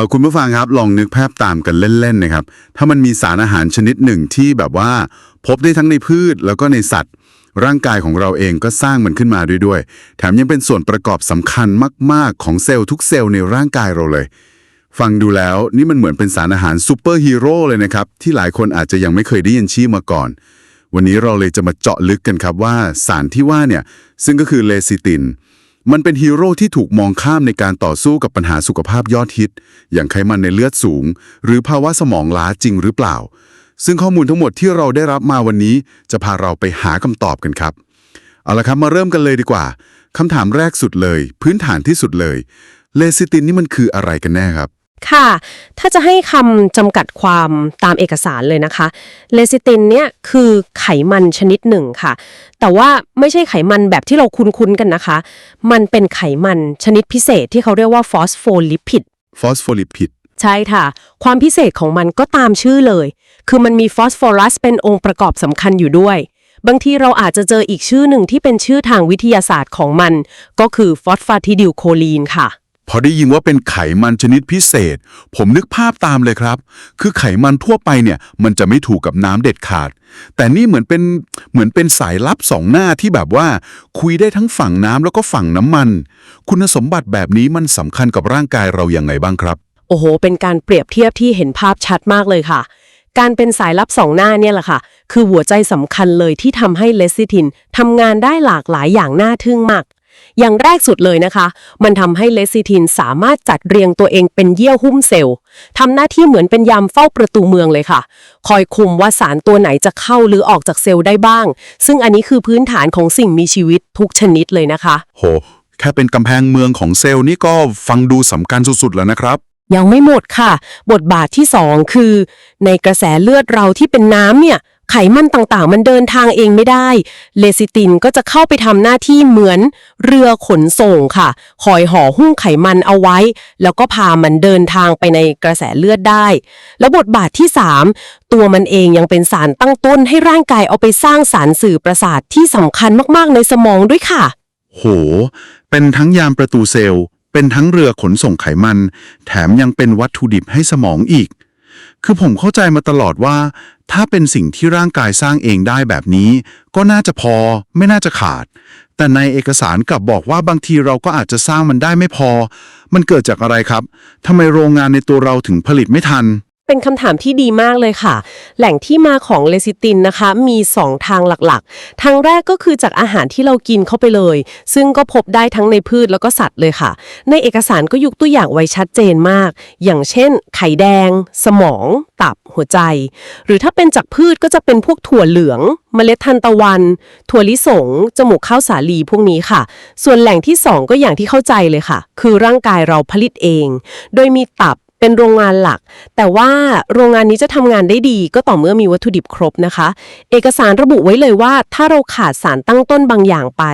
เออคุณผู้ฟังครับลองนึกภาพตามกันเล่นๆนะครับ ถ้ามันมีสารอาหารชนิดหนึ่งที่แบบว่า พบได้ทั้งในพืชแล้วก็ในสัตว์ ร่างกายของเราเองก็สร้างมันขึ้นมาด้วยด้วยแถมยังเป็นส่วนประกอบสำคัญมาก ๆ ของเซลล์ทุกเซลล์ในร่างกายเราเลย ฟังดูแล้วนี่มันเหมือนเป็นสารอาหารซูเปอร์ฮีโร่เลยนะครับ ที่หลายคนอาจจะยังไม่เคยได้ยินชื่อมาก่อน วันนี้เราเลยจะมาเจาะลึกกันครับว่าสารที่ว่าเนี่ยซึ่งก็คือเลซิติน มันเป็นฮีโร่ที่ถูกมองข้ามในการต่อสู้กับปัญหาสุขภาพยอดฮิต อย่างไขมันในเลือดสูง หรือภาวะสมองล้าจริงหรือเปล่า ซึ่งข้อมูลทั้งหมดที่เราได้รับมาวันนี้ จะพาเราไปหาคำตอบกันครับ เอาละครับมาเริ่มกันเลยดีกว่าคำถามแรกสุดเลย พื้นฐานที่สุดเลยเลซิตินนี่มันคืออะไรกันแน่ครับ ค่ะ ถ้าจะให้คำจำกัดความตามเอกสารเลยนะคะ เลซิตินเนี่ยคือไขมันชนิดหนึ่งค่ะ แต่ว่าไม่ใช่ไขมันแบบที่เราคุ้นๆกันนะคะ มันเป็นไขมันชนิดพิเศษที่เขาเรียกว่าฟอสโฟลิพิด ฟอสโฟลิพิด ใช่ค่ะ ความพิเศษของมันก็ตามชื่อเลย คือมันมีฟอสฟอรัสเป็นองค์ประกอบสำคัญอยู่ด้วย บางทีเราอาจจะเจออีกชื่อหนึ่งที่เป็นชื่อทางวิทยาศาสตร์ของมัน ก็คือฟอสฟาทิดิลโคลีนค่ะ พอได้ยินว่าเป็นไขมันชนิดพิเศษ ผมนึกภาพตามเลยครับ คือไขมันทั่วไปเนี่ย มันจะไม่ถูกกับน้ำเด็ดขาด แต่นี่เหมือนเป็นเหมือนเป็นสายลับสองหน้าที่แบบว่า คุยได้ทั้งฝั่งน้ำแล้วก็ฝั่งน้ำมัน คุณสมบัติแบบนี้มันสำคัญกับร่างกายเราอย่างไงบ้างครับ โอ้โห เป็นการเปรียบเทียบที่เห็นภาพชัดมากเลยค่ะ การเป็นสายลับสองหน้าเนี่ยแหละค่ะ คือหัวใจสำคัญเลยที่ทำให้เลซิทินทำงานได้หลากหลายอย่างน่าทึ่งมาก อย่างแรกสุดเลยนะคะ มันทำให้เลซิทินสามารถจัดเรียงตัวเองเป็นเยื่อหุ้มเซลล์ทำหน้าที่เหมือนเป็นยามเฝ้าประตูเมืองเลยค่ะ คอยคุมว่าสารตัวไหนจะเข้าหรือออกจากเซลล์ได้บ้าง ซึ่งอันนี้คือพื้นฐานของสิ่งมีชีวิตทุกชนิดเลยนะคะ โห แค่เป็นกำแพงเมืองของเซลล์นี่ก็ฟังดูสำคัญสุดๆแล้วนะครับ ยังไม่หมดค่ะ บทบาทที่ 2 คือ ในกระแสเลือดเราที่เป็นน้ำเนี่ย ไขมันต่างๆ มันเดินทางเองไม่ได้ เลซิตินก็จะเข้าไปทำหน้าที่เหมือนเรือขนส่งค่ะ คอยห่อหุ้มไขมันเอาไว้ แล้วก็พามันเดินทางไปในกระแสเลือดได้ แล้วบทบาทที่ 3 ตัวมันเองยังเป็นสารตั้งต้นให้ร่างกายเอาไปสร้างสารสื่อประสาทที่สำคัญมากๆ ในสมองด้วยค่ะ โห เป็นทั้งยามประตูเซลล์ เป็นทั้งเรือขนส่งไขมัน แถมยังเป็นวัตถุดิบให้สมองอีก คือผมเข้าใจมาตลอดว่า ถ้าเป็นสิ่งที่ร่างกายสร้างเองได้แบบนี้ ก็น่าจะพอไม่น่าจะขาด แต่ในเอกสารกลับบอกว่าบางทีเราก็อาจจะสร้างมันได้ไม่พอ มันเกิดจากอะไรครับทำไมโรงงานในตัวเราถึงผลิตไม่ทัน เป็นคำถามที่ดีมากเลยค่ะ แหล่งที่มาของเลซิตินนะคะ มี 2 ทางหลักๆ ทางแรกก็คือจากอาหารที่เรากินเข้าไปเลย ซึ่งก็พบได้ทั้งในพืชแล้วก็สัตว์เลยค่ะ ในเอกสารก็ยกตัวอย่างไว้ชัดเจนมาก อย่างเช่น ไข่แดง สมอง ตับ หัวใจ หรือถ้าเป็นจากพืชก็จะเป็นพวกถั่วเหลือง เมล็ดทานตะวัน ถั่วลิสง จมูกข้าวสาลีพวกนี้ค่ะ ส่วนแหล่งที่ 2 ก็อย่างที่เข้าใจเลยค่ะ คือร่างกายเราผลิตเอง โดยมีตับ เป็นโรงงานหลัก แต่ว่าโรงงานนี้จะทำงานได้ดี ก็ต่อเมื่อมีวัตถุดิบครบนะคะ เอกสารระบุไว้เลยว่า ถ้าเราขาดสารตั้งต้นบางอย่างไป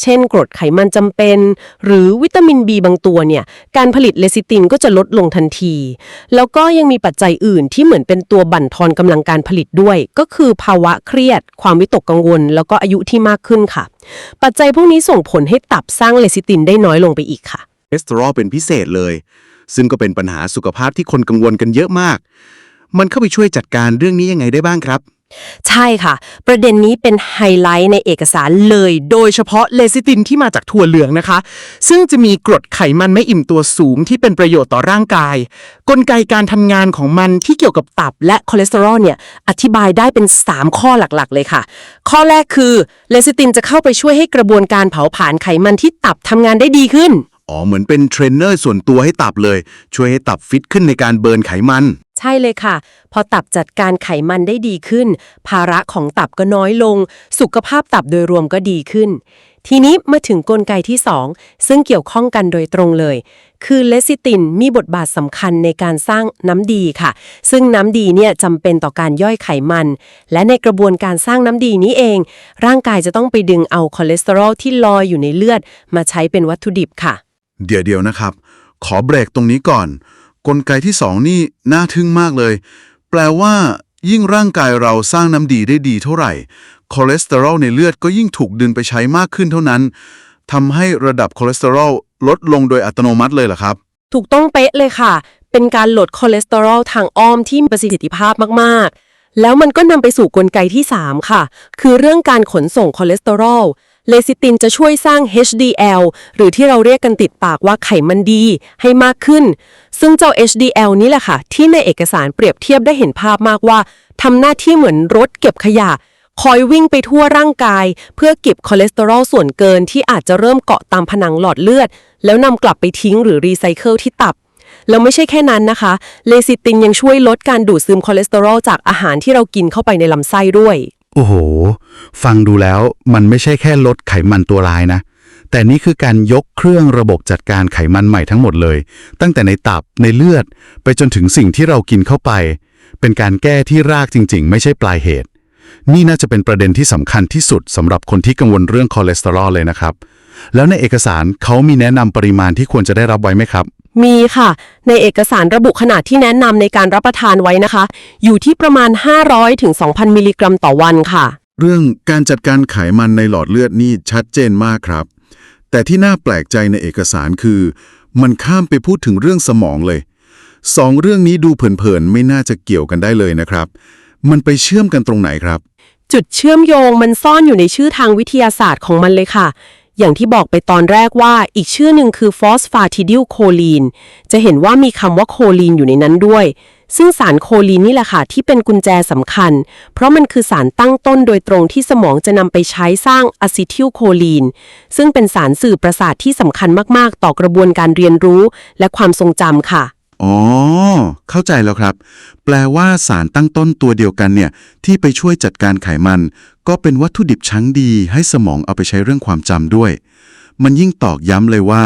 เช่น กรดไขมันจำเป็น หรือวิตามิน B บางตัวเนี่ย การผลิตเลซิตินก็จะลดลงทันที แล้วก็ยังมีปัจจัยอื่นที่เหมือนเป็นตัวบั่นทอนกำลังการผลิตด้วย ก็คือภาวะเครียด ความวิตกกังวล แล้วก็อายุที่มากขึ้นค่ะ ปัจจัยพวกนี้ส่งผลให้ตับสร้างเลซิตินได้น้อยลงไปอีกค่ะคอสเตอรอลเป็นพิเศษเลย ซึ่งก็เป็นปัญหาสุขภาพที่คนกังวลกันเยอะมาก มันเข้าไปช่วยจัดการเรื่องนี้ยังไงได้บ้างครับ ใช่ค่ะ ประเด็นนี้เป็นไฮไลท์ในเอกสารเลย โดยเฉพาะเลซิตินที่มาจากถั่วเหลืองนะคะ ซึ่งจะมีกรดไขมันไม่อิ่มตัวสูงที่เป็นประโยชน์ต่อร่างกาย กลไกการทำงานของมันที่เกี่ยวกับตับและคอเลสเตอรอลเนี่ยอธิบายได้เป็น 3 ข้อหลักๆ เลยค่ะ ข้อแรกคือเลซิตินจะเข้าไปช่วยให้กระบวนการเผาผลาญไขมันที่ตับทำงานได้ดีขึ้น อ๋อ เหมือนเป็นเทรนเนอร์ส่วนตัวให้ตับเลย ช่วยให้ตับฟิตขึ้นในการเบิร์นไขมัน ใช่เลยค่ะ พอตับจัดการไขมันได้ดีขึ้น ภาระของตับก็น้อยลง สุขภาพตับโดยรวมก็ดีขึ้น ทีนี้มาถึงกลไกที่ 2 ซึ่งเกี่ยวข้องกันโดยตรงเลย คือเลซิตินมีบทบาทสำคัญในการสร้างน้ำดีค่ะ ซึ่งน้ำดีเนี่ยจำเป็นต่อการย่อยไขมัน และในกระบวนการสร้างน้ำดีนี้เอง ร่างกายจะต้องไปดึงเอาคอเลสเตอรอลที่ลอยอยู่ในเลือด มาใช้เป็นวัตถุดิบค่ะ เดี๋ยวเดียวนะครับ ขอเบรกตรงนี้ก่อน กลไกที่สองนี่น่าทึ่งมากเลย แปลว่า ยิ่งร่างกายเราสร้างน้ำดีได้ดีเท่าไหร่คอเลสเตอรอลในเลือดก็ยิ่งถูกดึงไปใช้มากขึ้นเท่านั้นทำให้ระดับคอเลสเตอรอลลดลงโดยอัตโนมัติเลยเหรอครับ ถูกต้องเป๊ะเลยค่ะ เป็นการลดคอเลสเตอรอลทางอ้อมที่มีประสิทธิภาพมากๆ แล้วมันก็นำไปสู่กลไกที่ 3 ค่ะ คือเรื่องการขนส่งคอเลสเตอรอล เลซิตินจะช่วยสร้าง HDL หรือที่เราเรียกกันติดปากว่าไขมันดีให้มากขึ้น ซึ่งเจ้า HDL นี่แหละค่ะ ที่ในเอกสารเปรียบเทียบได้เห็นภาพมากว่าทำหน้าที่เหมือนรถเก็บขยะ คอยวิ่งไปทั่วร่างกาย เพื่อเก็บคอเลสเตอรอลส่วนเกินที่อาจจะเริ่มเกาะตามผนังหลอดเลือด แล้วนำกลับไปทิ้งหรือรีไซเคิลที่ตับแล้วไม่ใช่แค่นั้นนะคะ เลซิตินยังช่วยลดการดูดซึมคอเลสเตอรอลจากอาหารที่เรากินเข้าไปในลำไส้ด้วย โอ้โห ฟังดูแล้วมันไม่ใช่แค่ลดไขมันตัวร้ายนะ แต่นี่คือการยกเครื่องระบบจัดการไขมันใหม่ทั้งหมดเลย ตั้งแต่ในตับในเลือด ไปจนถึงสิ่งที่เรากินเข้าไป เป็นการแก้ที่รากจริง ๆ ไม่ใช่ปลายเหตุ นี่น่าจะเป็นประเด็นที่สำคัญที่สุดสำหรับคนที่กังวลเรื่องคอเลสเตอรอลเลยนะครับ แล้วในเอกสารเขามีแนะนำปริมาณที่ควรจะได้รับไว้ไหมครับ มีค่ะ ในเอกสารระบุขนาดที่แนะนำในการรับประทานไว้นะคะ อยู่ที่ประมาณ 500ถึง2,000 มิลลิกรัมต่อวันค่ะ เรื่องการจัดการไขมันในหลอดเลือดนี่ชัดเจนมากครับ แต่ที่น่าแปลกใจในเอกสารคือ มันข้ามไปพูดถึงเรื่องสมองเลยสองเรื่องนี้ดูเผินๆไม่น่าจะเกี่ยวกันได้เลยนะครับ มันไปเชื่อมกันตรงไหนครับ จุดเชื่อมโยงมันซ่อนอยู่ในชื่อทางวิทยาศาสตร์ของมันเลยค่ะ อย่างที่บอกไปตอนแรกว่าอีกชื่อหนึ่งคือฟอสฟาทิดิลโคลีน จะเห็นว่ามีคำว่าโคลีนอยู่ในนั้นด้วย ซึ่งสารโคลีนนี่แหละค่ะที่เป็นกุญแจสำคัญ เพราะมันคือสารตั้งต้นโดยตรงที่สมองจะนำไปใช้สร้างอะซิทิลโคลีน ซึ่งเป็นสารสื่อประสาทที่สำคัญมากๆ ต่อกระบวนการเรียนรู้ และความทรงจำค่ะ อ๋อ เข้าใจแล้วครับ แปลว่าสารตั้งต้นตัวเดียวกันเนี่ย ที่ไปช่วยจัดการไขมัน ก็เป็นวัตถุดิบชั้นดี ให้สมองเอาไปใช้เรื่องความจำด้วย มันยิ่งตอกย้ำเลยว่า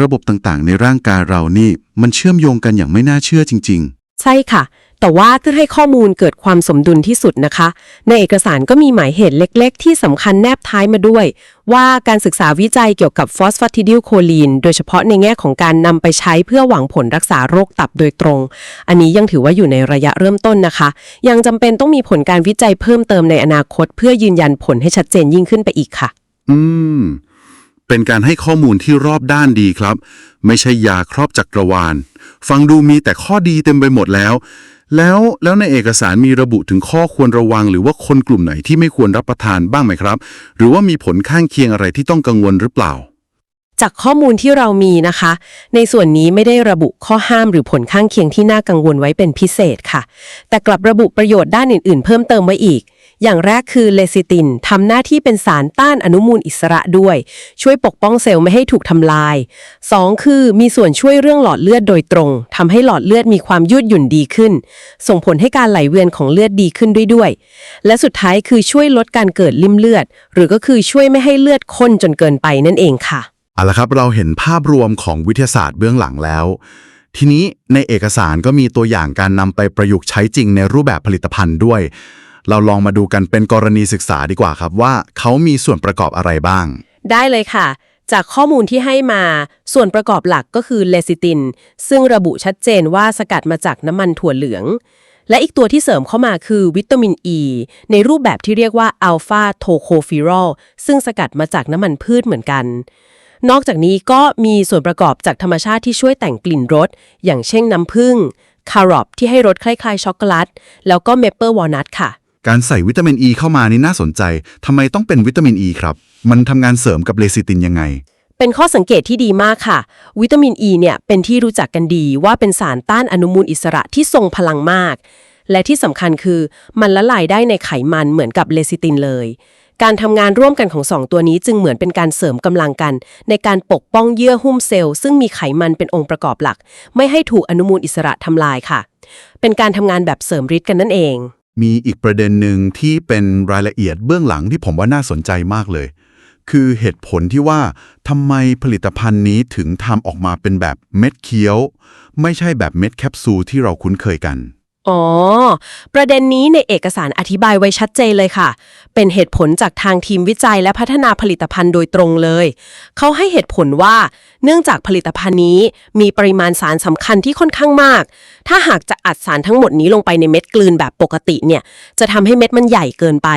ระบบต่างๆ ในร่างกายเรานี่ มันเชื่อมโยงกันอย่างไม่น่าเชื่อจริง ๆ ใช่ค่ะ แต่ว่าเพื่อให้ข้อมูลเกิดความสมดุลที่สุดนะคะ ในเอกสารก็มีหมายเหตุเล็กๆ ที่สำคัญแนบท้ายมาด้วย ว่าการศึกษาวิจัยเกี่ยวกับฟอสฟาติดิลโคลีน โดยเฉพาะในแง่ของการนำไปใช้เพื่อหวังผลรักษาโรคตับโดยตรง อันนี้ยังถือว่าอยู่ในระยะเริ่มต้นนะคะ ยังจำเป็นต้องมีผลการวิจัยเพิ่มเติมในอนาคต เพื่อยืนยันผลให้ชัดเจนยิ่งขึ้นไปอีกค่ะ อืม เป็นการให้ข้อมูลที่รอบด้านดีครับ ไม่ใช่ยาครอบจักรวาล ฟังดูมีแต่ข้อดีเต็มไปหมดแล้ว แล้วแล้วในเอกสารมีระบุถึงข้อควรระวัง หรือว่าคนกลุ่มไหนที่ไม่ควรรับประทานบ้างไหมครับ หรือว่ามีผลข้างเคียงอะไรที่ต้องกังวลหรือเปล่า จากข้อมูลที่เรามีนะคะ ในส่วนนี้ไม่ได้ระบุข้อห้ามหรือผลข้างเคียงที่น่ากังวลไว้เป็นพิเศษค่ะ แต่กลับระบุประโยชน์ด้านอื่น ๆ เพิ่มเติมไว้อีก อย่างแรกคือเลซิตินทำหน้าที่เป็นสารต้านอนุมูลอิสระด้วย ช่วยปกป้องเซลล์ไม่ให้ถูกทำลาย 2. คือมีส่วนช่วยเรื่องหลอดเลือดโดยตรงทำให้หลอดเลือดมีความยืดหยุ่นดีขึ้น ส่งผลให้การไหลเวียนของเลือดดีขึ้นด้วยด้วย และสุดท้ายคือช่วยลดการเกิดลิ่มเลือด หรือก็คือช่วยไม่ให้เลือดข้นจนเกินไปนั่นเองค่ะเอาละครับเราเห็นภาพรวมของวิทยาศาสตร์เบื้องหลังแล้ว ทีนี้ในเอกสารก็มีตัวอย่างการนำไปประยุกต์ใช้จริงในรูปแบบผลิตภัณฑ์ด้วย เราลองมาดูกันเป็นกรณีศึกษาดีกว่าครับว่าเขามีส่วนประกอบอะไรบ้าง ได้เลยค่ะ จากข้อมูลที่ให้มา ส่วนประกอบหลักก็คือเลซิติน ซึ่งระบุชัดเจนว่าสกัดมาจากน้ำมันถั่วเหลือง และอีกตัวที่เสริมเข้ามาคือวิตามินอ e, ีในรูปแบบที่เรียกว่าอัลฟาโทโคฟิรอลซึ่งสกัดมาจากน้ำมันพืชเหมือนกันนอกจากนี้ก็มีส่วนประกอบจากธรรมชาติที่ช่วยแต่งกลิ่นรส อย่างเช่นน้ำผึ้งคารอปที่ให้รสคล้ายๆช็อกโกแลต แล้วก็เมเปิลวอลนัทค่ะ การใส่วิตามินอ e ีเข้ามานี่น่าสนใจ ทำไมต้องเป็นวิตามินอ e ีครับ มันทำงานเสริมกับเลซิตินยังไง เป็นข้อสังเกตที่ดีมากค่ะ วิตามินอ e ีเนี่ยเป็นที่รู้จักกันดีว่าเป็นสารต้านอนุมูลอิสระที่ทรงพลังมาก และที่สำคัญคือมันละลายได้ในไขมันเหมือนกับเลซิตินเลย การทำงานร่วมกันของสองตัวนี้จึงเหมือนเป็นการเสริมกำลังกัน ในการปกป้องเยื่อหุ้มเซลล์ซึ่งมีไขมันเป็นองค์ประกอบหลัก ไม่ให้ถูกอนุมูลอิสระทำลายค่ะ เป็นการทำงานแบบเสริมฤทธิ์กันนั่นเอง มีอีกประเด็นหนึ่งที่เป็นรายละเอียดเบื้องหลังที่ผมว่าน่าสนใจมากเลย คือเหตุผลที่ว่าทำไมผลิตภัณฑ์นี้ถึงทำออกมาเป็นแบบเม็ดเคี้ยว ไม่ใช่แบบเม็ดแคปซูลที่เราคุ้นเคยกัน อ๋อ ประเด็นนี้ในเอกสารอธิบายไว้ชัดเจนเลยค่ะ เป็นเหตุผลจากทางทีมวิจัยและพัฒนาผลิตภัณฑ์โดยตรงเลย เขาให้เหตุผลว่า เนื่องจากผลิตภัณฑ์นี้มีปริมาณสารสำคัญที่ค่อนข้างมาก ถ้าหากจะอัดสารทั้งหมดนี้ลงไปในเม็ดกลืนแบบปกติเนี่ย จะทำให้เม็ดมันใหญ่เกินไป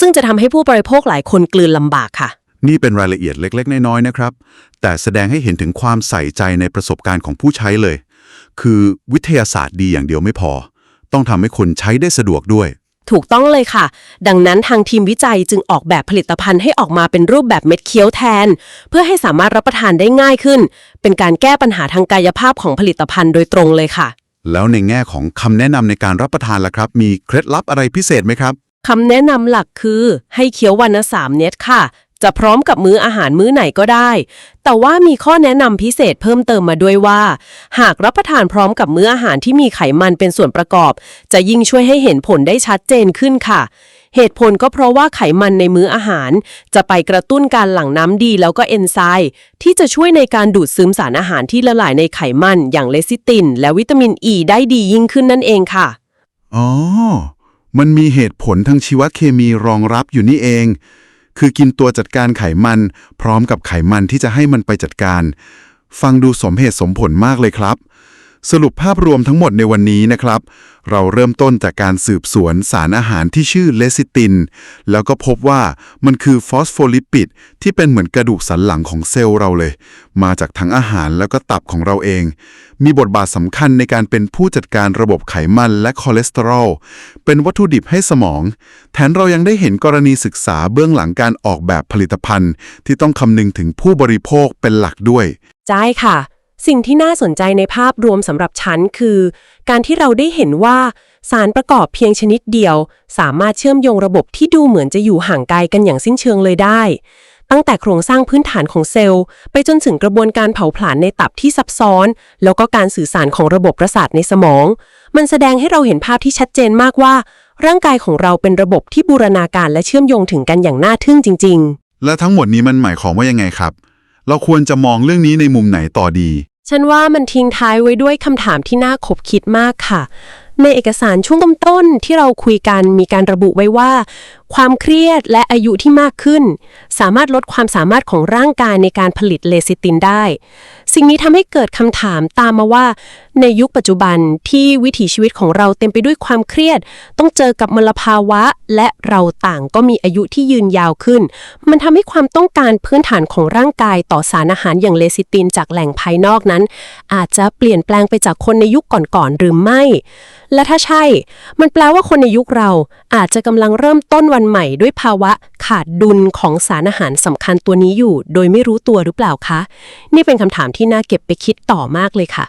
ซึ่งจะทำให้ผู้บริโภคหลายคนกลืนลำบากค่ะ นี่เป็นรายละเอียดเล็ก ๆ น้อยๆนะครับ แต่แสดงให้เห็นถึงความใส่ใจในประสบการณ์ของผู้ใช้เลย คือวิทยาศาสตร์ดีอย่างเดียวไม่พอ ต้องทำให้คนใช้ได้สะดวกด้วย ถูกต้องเลยค่ะ ดังนั้นทางทีมวิจัยจึงออกแบบผลิตภัณฑ์ให้ออกมาเป็นรูปแบบเม็ดเคี้ยวแทน เพื่อให้สามารถรับประทานได้ง่ายขึ้น เป็นการแก้ปัญหาทางกายภาพของผลิตภัณฑ์โดยตรงเลยค่ะ แล้วในแง่ของคำแนะนำในการรับประทานล่ะครับ มีเคล็ดลับอะไรพิเศษไหมครับ คำแนะนำหลักคือให้เคี้ยววันละสามเน็ตค่ะ จะพร้อมกับมื้ออาหารมื้อไหนก็ได้ แต่ว่ามีข้อแนะนำพิเศษเพิ่มเติมมาด้วยว่า หากรับประทานพร้อมกับมื้ออาหารที่มีไขมันเป็นส่วนประกอบ จะยิ่งช่วยให้เห็นผลได้ชัดเจนขึ้นค่ะ เหตุผลก็เพราะว่าไขมันในมื้ออาหาร จะไปกระตุ้นการหลั่งน้ำดีแล้วก็เอนไซม์ที่จะช่วยในการดูดซึมสารอาหารที่ละลายในไขมัน อย่างเลซิติน และวิตามินอ e ีได้ดียิ่งขึ้นนั่นเองค่ะอ๋อมันมีเหตุผลทางชีวเคมีรองรับอยู่นี่เอง คือกินตัวจัดการไขมัน พร้อมกับไขมันที่จะให้มันไปจัดการ ฟังดูสมเหตุสมผลมากเลยครับ สรุปภาพรวมทั้งหมดในวันนี้นะครับ เราเริ่มต้นจากการสืบสวนสารอาหารที่ชื่อเลซิติน แล้วก็พบว่ามันคือฟอสโฟลิปิดที่เป็นเหมือนกระดูกสันหลังของเซลล์เราเลย มาจากทั้งอาหารแล้วก็ตับของเราเอง มีบทบาทสำคัญในการเป็นผู้จัดการระบบไขมันและคอเลสเตอรอล เป็นวัตถุดิบให้สมอง แถมเรายังได้เห็นกรณีศึกษาเบื้องหลังการออกแบบผลิตภัณฑ์ ที่ต้องคำนึงถึงผู้บริโภคเป็นหลักด้วย ใช่ค่ะ สิ่งที่น่าสนใจในภาพรวมสำหรับฉันคือ การที่เราได้เห็นว่า สารประกอบเพียงชนิดเดียว สามารถเชื่อมโยงระบบที่ดูเหมือนจะอยู่ห่างไกลกันอย่างสิ้นเชิงเลยได้ ตั้งแต่โครงสร้างพื้นฐานของเซลล์ ไปจนถึงกระบวนการเผาผลาญในตับที่ซับซ้อน แล้วก็การสื่อสารของระบบประสาทในสมอง มันแสดงให้เราเห็นภาพที่ชัดเจนมากว่า ร่างกายของเราเป็นระบบที่บูรณาการและเชื่อมโยงถึงกันอย่างน่าทึ่งจริง ๆ และทั้งหมดนี้มันหมายความว่ายังไงครับ เราควรจะมองเรื่องนี้ในมุมไหนต่อดี ฉันว่ามันทิ้งท้ายไว้ด้วยคำถามที่น่าขบคิดมากค่ะ ในเอกสารช่วงต้นๆที่เราคุยกันมีการระบุไว้ว่า ความเครียดและอายุที่มากขึ้น สามารถลดความสามารถของร่างกายในการผลิตเลซิตินได้ สิ่งนี้ทำให้เกิดคำถามตามมาว่า ในยุคปัจจุบันที่วิถีชีวิตของเราเต็มไปด้วยความเครียด ต้องเจอกับมลภาวะ และเราต่างก็มีอายุที่ยืนยาวขึ้น มันทำให้ความต้องการพื้นฐานของร่างกายต่อสารอาหารอย่างเลซิตินจากแหล่งภายนอกนั้น อาจจะเปลี่ยนแปลงไปจากคนในยุคก่อนๆหรือไม่ และถ้าใช่ มันแปลว่าคนในยุคเราอาจจะกำลังเริ่มต้นวันนใหม่ด้วยภาวะขาดดุลของสารอาหารสำคัญตัวนี้อยู่ โดยไม่รู้ตัวหรือเปล่าคะ นี่เป็นคำถามที่น่าเก็บไปคิดต่อมากเลยค่ะ